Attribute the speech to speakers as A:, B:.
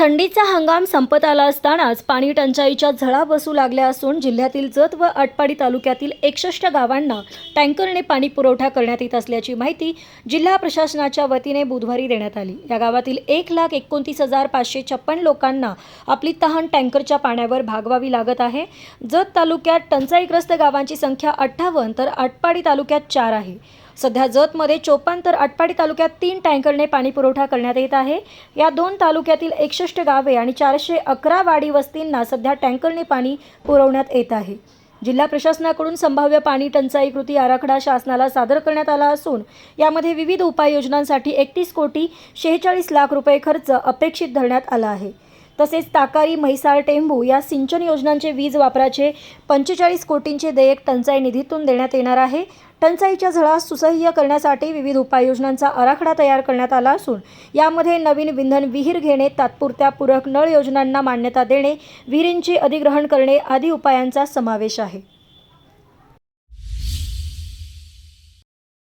A: थंडीचा हंगाम संपत आला असतानाच पाणी टंचाईच्या झळा बसू लागल्या असून जिल्ह्यातील जत व आटपाडी तालुक्यातील एकसष्ट गावांना टँकरने पाणी पुरवठा करण्यात येत असल्याची माहिती जिल्हा प्रशासनाच्या वतीने बुधवारी देण्यात आली. या गावातील एक लाख एकोणतीस हजार पाचशे छप्पन लोकांना आपली तहान टँकरच्या पाण्यावर भागवावी लागत आहे. जत तालुक्यात टंचाईग्रस्त गावांची संख्या अठ्ठावन्न तर आटपाडी तालुक्यात चार आहे. सध्या जतमध्ये चोपन्न तर आटपाडी तालुक्यात तीन टँकरने पाणी पुरवठा करण्यात येत आहे. या दोन तालुक्यातील एकसष्ट गावे आणि चारशे अकरा वाडी वस्तींना सध्या टँकरने पाणी पुरवण्यात येत आहे. जिल्हा प्रशासनाकडून संभाव्य पाणी टंचाई कृती आराखडा शासनाला सादर करण्यात आला असून यामध्ये विविध उपाययोजनांसाठी एकतीस कोटी शेहेचाळीस लाख रुपये खर्च अपेक्षित धरण्यात आला आहे. तसेच ताकारी म्हैसाळ टेंभू या सिंचन योजनांचे वीज वापराचे पंचेचाळीस कोटींचे देयक टंचाई निधीतून देण्यात येणार आहे. टंचाईच्या झळा सुसह्य करण्यासाठी विविध उपाययोजनांचा आराखडा तयार करण्यात आला असून यामध्ये नवीन विंधन विहीर घेणे तात्पुरत्या पूरक नळ योजनांना मान्यता देणे विहिरींचे अधिग्रहण करणे आदी उपायांचा समावेश आहे.